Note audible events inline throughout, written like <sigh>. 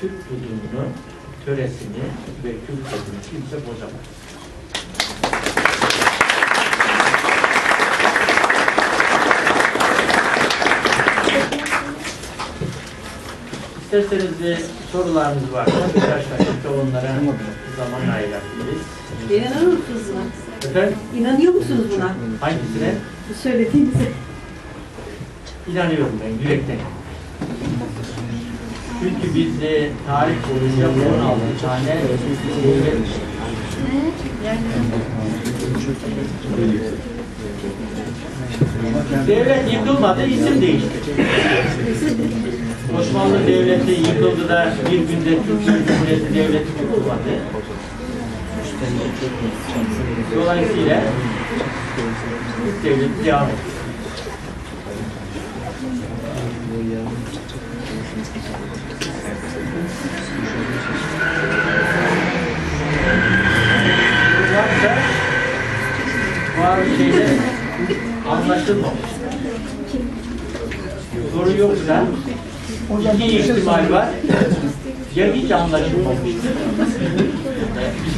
Türk huzurunu, töresini ve kültürünü kimse bozamaz. İsterseniz de sorularınız varsa birkaç dakika onlara zaman ayırabiliriz. İnanıyor musunuz buna? Efendim İnanıyor musunuz buna? hangisine? Söylediğinize. İnanıyorum ben yürekten. Çünkü biz de tarih boyunca 16 tane devlet Devlet yıkılmadı, isim değişti. Osmanlı Devleti yıkıldı da bir günde Türkiye Cumhuriyeti Devleti kurulmadı. Dolayısıyla Türk Devleti devam ediyor. varsa bazı şeyler anlaşılmamış. Soru yoksa iki ihtimal var. Ya hiç anlaşılmamıştır.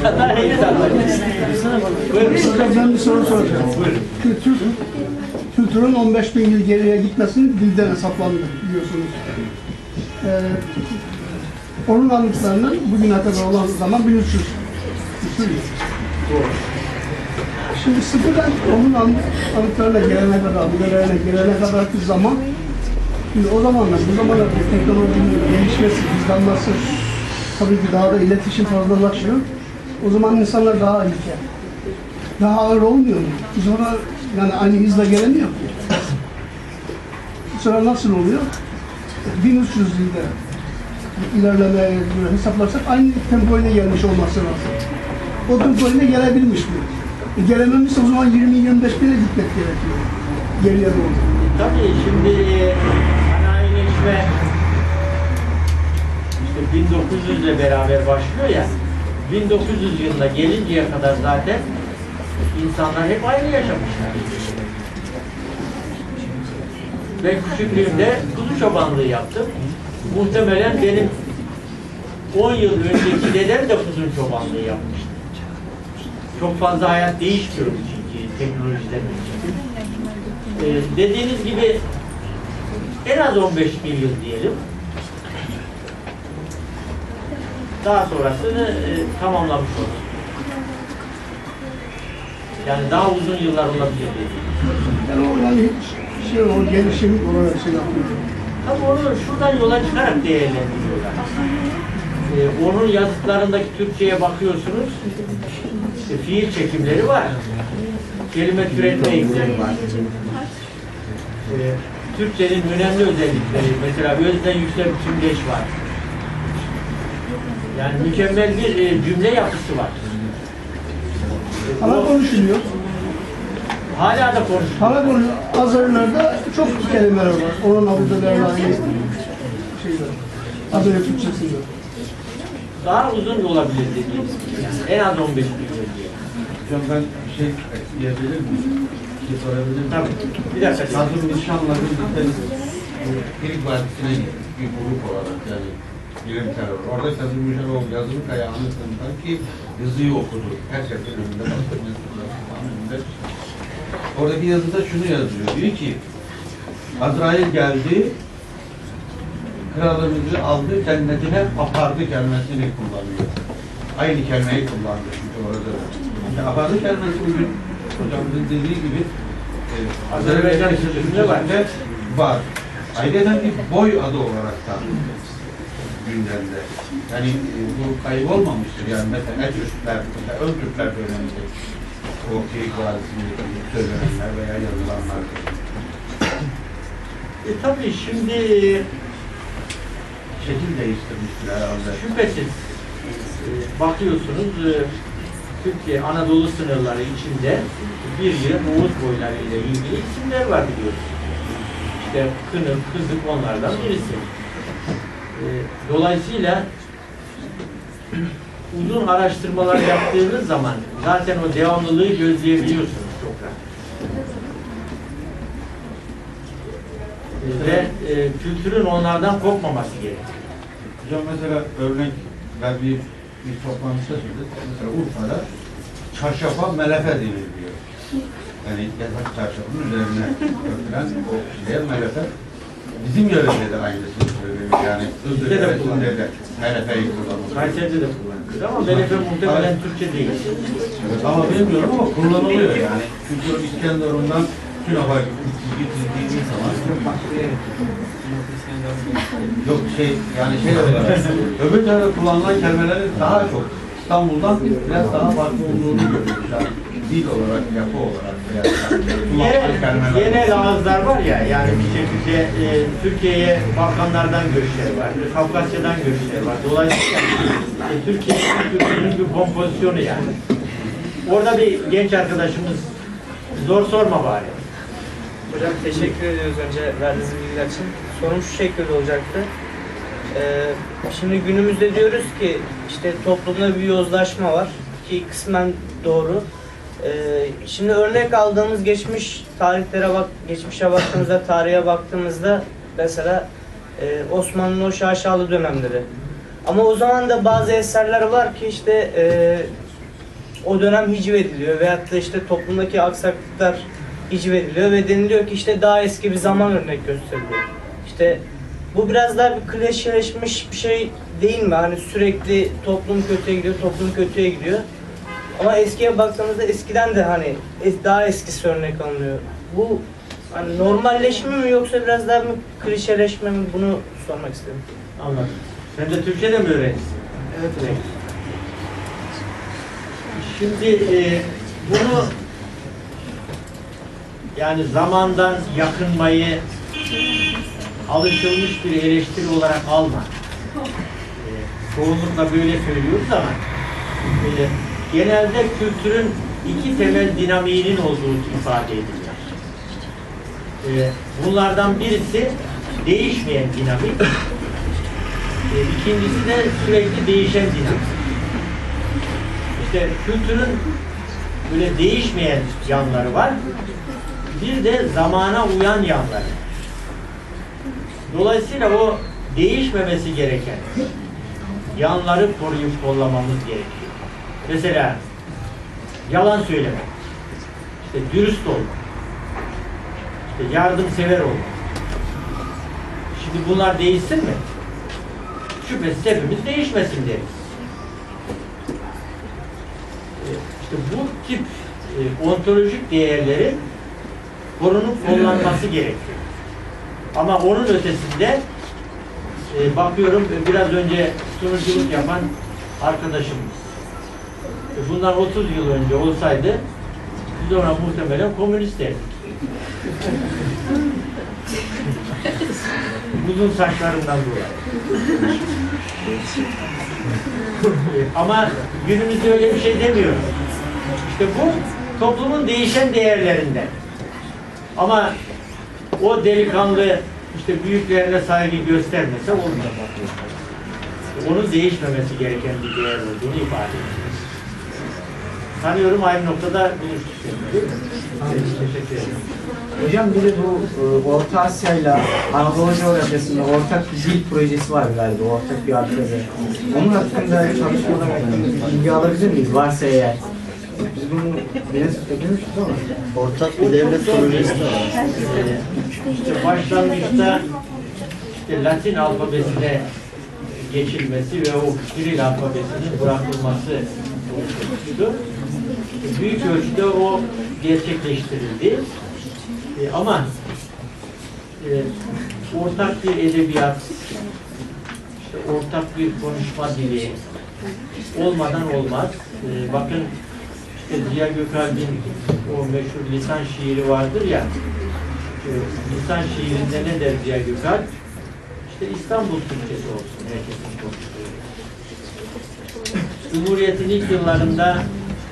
ya da henüz anlaşılmamıştır. Ben bir soru soracağım. Buyurun. Kültür, kültürün 15 bin yıl geriye gitmesini dilden hesaplandı biliyorsunuz. Ee, onun anıtlarının bugüne kadar olan zaman 1300. Küsur yıl. Şimdi sıfırdan onun anıt, anıtlarına gelene kadar, müzelerine gelene kadarki zaman Şimdi o zamanlar, bu zamanlar teknolojinin gelişmesi, hızlanması, tabii ki daha da iletişim fazlalaşıyor. O zaman insanlar daha ilkel daha ağır olmuyor mu? Sonra yani aynı hızla gelemiyor ki. Sonra nasıl oluyor? 1300 yılda ilerlemeye hesaplarsak aynı tempoyla gelmiş olması lazım. O tempoyla gelebilmiş mi? E, gelememişse o zaman 20-25 bine gitmek gerekiyor. Geriye doğru. Tabii şimdi sanayileşme işte 1900 ile beraber başlıyor ya 1900 yılına gelinceye kadar zaten insanlar hep aynı yaşamışlar. Ben küçüklüğümde kuzu çobanlığı yaptım. Muhtemelen benim 10 yıl önceki dedem de kuzu çobanlığı yapmıştı. Çok fazla hayat değişmiyor çünkü teknolojiden önce. Ee, dediğiniz gibi en az 15 bin yıl diyelim. Daha sonrasını e, tamamlamış olur. Yani daha uzun yıllar olabilir. Yani o yani şey o gelişim olarak şey yapıyor. Tabii onu şuradan yola çıkarak değerlendiriyorlar. Ee, onun yazıtlarındaki Türkçe'ye bakıyorsunuz. İşte fiil çekimleri var. Kelime türetme ekleri var. Ee, Türkçenin önemli özellikleri, mesela özden yüksek tümleç var. Yani mükemmel bir e, cümle yapısı var. Hala konuşuluyor. Hala da konuşuyor. Hala konuşuluyor. Azeriler'de çok kelimeler var. Onun abudelerle aynı şeyler. Azeri Türkçesinde. Daha uzun olabilir dediğimiz gibi. Yani en az 15 bin yıl diye. Hocam ben bir şey diyebilir miyim? Şey sorabilir miyim? Tabii. Bir dakika. Kazım Nişanlı'nın bir ilk vadisine gittik bir grup olarak yani bilim terör. Orada Kazım Nişanoğlu yazılı kaya anıtından ki yazıyı okudu. Herkesin önünde basın önünde. Oradaki yazıda şunu yazıyor. Diyor ki Azrail geldi kralımızı aldı cennetine apardı kelimesini kullanıyor. Aynı kelimeyi kullandı çünkü orada. da. İşte apardı kelimesi bugün hocamızın dediği gibi Azerbaycan sözlüğünde var. var. Ayrıca bir boy adı olarak da gündemde. Yani e, bu kaybolmamıştır. Yani mesela Etürkler, mesela ön Türkler döneminde o Keyik Vadisi'ndeki söylenenler veya yazılanlar. E, tabii şimdi Şekil değiştirmiştir herhalde. şüphesiz e, bakıyorsunuz e, Türkiye Anadolu sınırları içinde bir yığın Oğuz boylarıyla ilgili isimler var biliyorsunuz. İşte Kınık, Kızık onlardan birisi. E, Dolayısıyla uzun araştırmalar yaptığınız zaman zaten o devamlılığı gözleyebiliyorsunuz çok rahat. Ve e, kültürün onlardan kopmaması gerekiyor. Hocam mesela örnek verdiği bir toplantıda söyledik. Mesela Urfa'da çarşafa melefe denir diyor. Yani yatak çarşafının üzerine örtülen o şeye melefe. Bizim yörede de aynısını söylüyor. Yani Bizde de kullanılıyor. melefeyi kullanılıyor. Kayseri'de de kullanılıyor ama Melefe muhtemelen Türkçe değil. Evet, ama bilmiyorum ama kullanılıyor yani. Çünkü o İskenderun'dan Sinop'a gidildiği zaman yok şey yani şey olarak öbür tarafta kullanılan kelimelerin daha çok İstanbul'dan biraz daha farklı olduğunu görüyoruz. Yani dil olarak, yapı olarak kullanılan Genel, kelimeler. genel ağızlar var ya, yani bir şekilde e, Türkiye'ye Balkanlardan göçler var, Kafkasya'dan göçler var. Dolayısıyla e, Türkiye'nin kültürünün bir kompozisyonu yani. Orada bir genç arkadaşımız zor sorma bari. Hocam teşekkür ediyoruz önce verdiğiniz bilgiler için. Sorum şu şekilde olacaktı. Ee, şimdi günümüzde diyoruz ki işte toplumda bir yozlaşma var ki kısmen doğru. Ee, şimdi örnek aldığımız geçmiş tarihlere bak, geçmişe baktığımızda, tarihe baktığımızda mesela e, Osmanlı'nın o şaşalı dönemleri. Ama o zaman da bazı eserler var ki işte e, o dönem hiciv ediliyor veyahut da işte toplumdaki aksaklıklar hiciv ediliyor ve deniliyor ki işte daha eski bir zaman örnek gösteriliyor. İşte bu biraz daha bir klişeleşmiş bir şey değil mi? Hani sürekli toplum kötüye gidiyor, toplum kötüye gidiyor. Ama eskiye baktığımızda eskiden de hani daha eskisi örnek alınıyor. Bu hani normalleşme mi yoksa biraz daha mı klişeleşme mi bunu sormak istedim. Anladım. Sen de Türkçe de mi öğrencisin? Evet hocam. Şimdi e, bunu yani zamandan yakınmayı alışılmış bir eleştiri olarak alma. E, çoğunlukla böyle söylüyoruz ama e, genelde kültürün iki temel dinamiğinin olduğu ifade edilir. E, bunlardan birisi değişmeyen dinamik, e, İkincisi de sürekli değişen dinamik. İşte kültürün böyle değişmeyen yanları var. Bir de zamana uyan yanları. Dolayısıyla o değişmemesi gereken yanları koruyup kollamamız gerekiyor. Mesela yalan söylemek, işte dürüst olmak, işte yardımsever olmak. Şimdi bunlar değişsin mi? şüphesiz hepimiz değişmesin deriz. E, İşte bu tip e, ontolojik değerlerin korunup kullanılması gerekiyor. Ama onun ötesinde e, bakıyorum e, biraz önce sunuculuk yapan arkadaşımız. E, bundan 30 yıl önce olsaydı biz ona muhtemelen komünist derdik. <laughs> Uzun saçlarından dolayı. Ama günümüzde öyle bir şey demiyoruz. İşte bu toplumun değişen değerlerinden. Ama o delikanlı işte büyüklerine saygı göstermese olmaz. Onun değişmemesi gereken bir değer olduğunu ifade ediyor. Sanıyorum aynı noktada buluştuk. Teşekkür ederim. Hocam bir de bu e, Orta Asya ile Anadolu coğrafyasında ortak bir dil projesi var galiba, ortak bir altyazı. Onun hakkında çalışmalar hakkında bilgi alabilir miyiz? Varsa eğer. Bunu biraz ödemişiz ama. Ortak bir devlet projesi var. İşte başlangıçta işte Latin alfabesine geçilmesi ve o Kiril alfabesinin bırakılması olmuştu. Büyük ölçüde o gerçekleştirildi. E, ama e, ortak bir edebiyat, işte ortak bir konuşma dili olmadan olmaz. E, bakın işte Ziya Gökalp'in o meşhur lisan şiiri vardır ya, e, lisan şiirinde ne der Ziya Gökalp? İşte İstanbul Türkçesi olsun herkesin konuştuğu. Cumhuriyet'in ilk yıllarında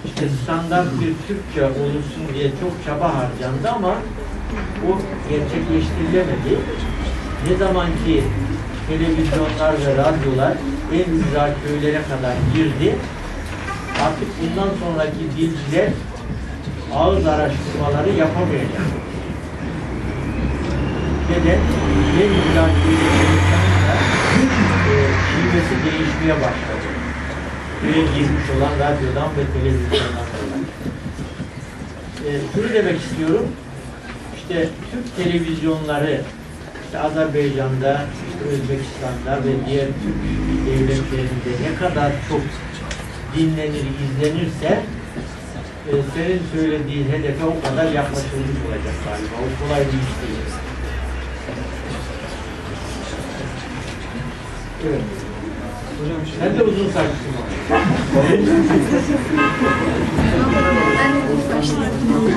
işte standart bir Türkçe olursun diye çok çaba harcandı ama o gerçekleştirilemedi. Ne zaman ki televizyonlar ve radyolar en ücra köylere kadar girdi, artık bundan sonraki dilciler ağız araştırmaları yapamayacak. Neden? En ücra köylere insanın da e, şive algısı değişmeye başladı. Köye girmiş olan radyodan ve televizyondan dolayı. Ee, şunu demek istiyorum. İşte Türk televizyonları işte Azerbaycan'da, işte Özbekistan'da ve diğer Türk devletlerinde ne kadar çok dinlenir, izlenirse e, senin söylediğin hedefe o kadar yaklaşılmış olacak galiba. O kolay bir iş değil. Evet. Sen de uzun saçlısın.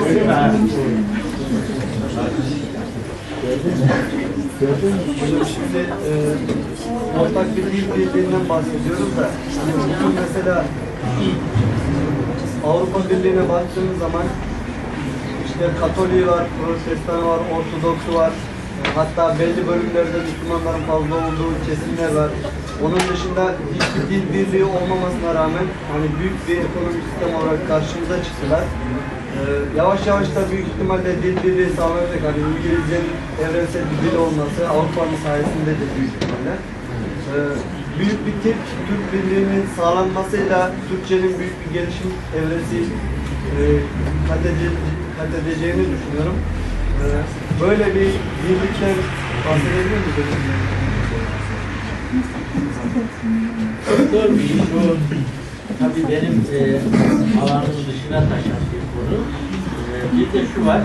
Öyle mi? Ha, doğru. Hocam şimdi e, ortak bir dil birliğinden bahsediyoruz da hani bugün mesela Avrupa Birliği'ne baktığımız zaman işte Katoliği var, Protestanı var, Ortodoksu var. Hatta belli bölümlerde Müslümanların fazla olduğu kesimler var. Onun dışında hiçbir dil birliği olmamasına rağmen hani büyük bir ekonomik sistem olarak karşımıza çıktılar. Ee, yavaş yavaş da büyük ihtimalle dil birliği sağlanacak. Hani İngilizcenin evrensel bir dil olması Avrupa'nın sayesinde de büyük ihtimalle. Ee, büyük bir Türk, Türk birliğinin sağlanmasıyla Türkçenin büyük bir gelişim evresi e, kat, ede- kat edeceğini düşünüyorum. Ee, böyle bir birlikten bahsedebilir bir iş o. Tabii benim e, alanım dışına taşan bir konu. E, bir de şu var.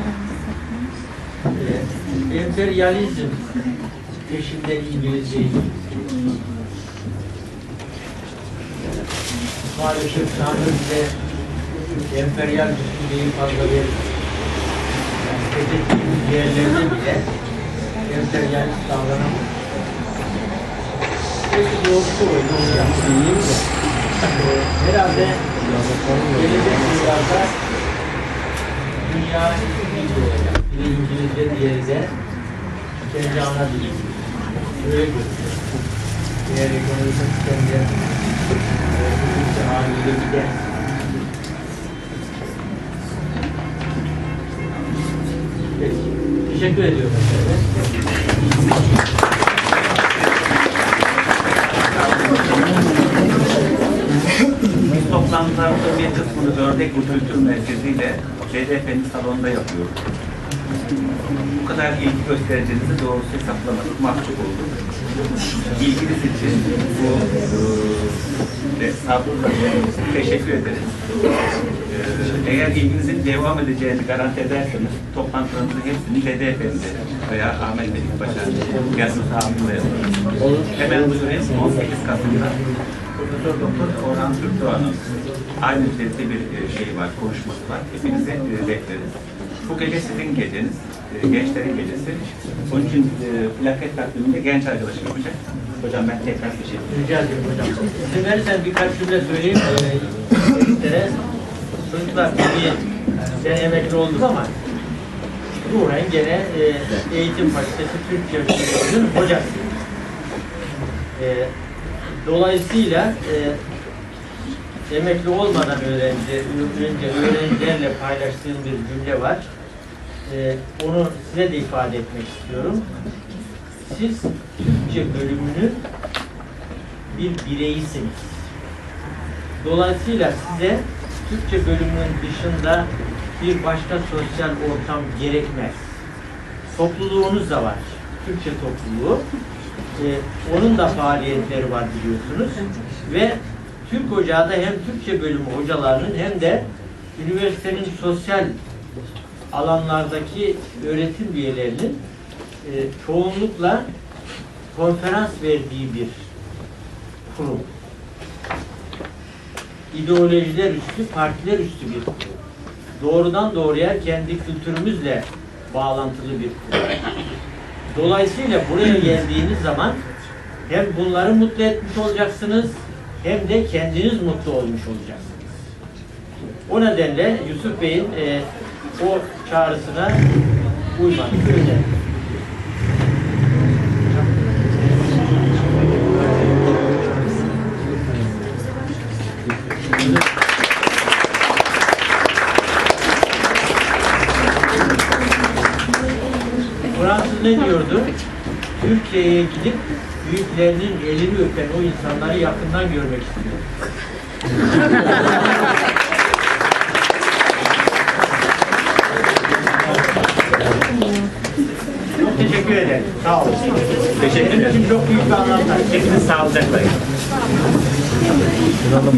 E, emperyalizm peşinden İngilizceyi Maalesef Tanrı bize emperyal düşünceyi fazla verir. Yani fethettiğimiz yerlerde bile emperyalist davranamıyor. Peki doğrusu de. Ee, Herhalde gelecek yıllarda dünya İngilizce olacak. Biri İngilizce, diğeri de kendi ana dili. Öyle görünüyor. Eğer ekonomik sistemde e, gider. Peki. Bir kısmını Ördek Kültür Merkezi ile CDF'nin salonunda yapıyoruz. Bu kadar ilgi göstereceğinizi doğrusu hesaplamadık, mahcup olduk. İlginiz için bu e, sabrınız için teşekkür ederiz. E, eğer ilginizin devam edeceğini garanti ederseniz toplantılarımızın hepsini DDF'nde veya Ahmet Melik Başar yazısı altında yaparız. Hemen duyurayım 18 Kasım'da Profesör Doktor Orhan Türkdoğan'ın aynı nitelikte bir şey var, konuşması var. Hepinize e, bekleriz. Bu gece sizin geceniz, e, gençlerin gecesi. Onun için e, plaket takviminde genç arkadaşım yapacak. Hocam ben tekrar teşekkür ederim. Rica ederim hocam. İzin verirsen birkaç cümle söyleyeyim. Ee, gençlere. Çocuklar tabii sen emekli olduk ama ruhen gene e, eğitim fakültesi Türkçe bölümünün hocası. E, dolayısıyla e, emekli olmadan öğrenci, önce öğrencilerle paylaştığım bir cümle var. E, onu size de ifade etmek istiyorum. Siz Türkçe bölümünün bir bireyisiniz. Dolayısıyla size Türkçe bölümünün dışında bir başka sosyal ortam gerekmez. Topluluğunuz da var. Türkçe topluluğu. Ee, onun da faaliyetleri var biliyorsunuz. Ve Türk Ocağı da hem Türkçe bölümü hocalarının hem de üniversitenin sosyal alanlardaki öğretim üyelerinin e, çoğunlukla konferans verdiği bir kurum. İdeolojiler üstü, partiler üstü bir kurum. Doğrudan doğruya kendi kültürümüzle bağlantılı bir kurum. Dolayısıyla buraya geldiğiniz zaman hem bunları mutlu etmiş olacaksınız hem de kendiniz mutlu olmuş olacaksınız. O nedenle Yusuf Bey'in e, o çağrısına uymanızı öneririm. Fransız ne diyordu? Türkiye'ye gidip büyüklerinin elini öpen o insanları yakından görmek istiyorum. <laughs> teşekkür ederim. Sağ olun. Teşekkür Benim ederim. için çok büyük bir anlam taşıyor. Hepiniz sağlıcakla. Tamam.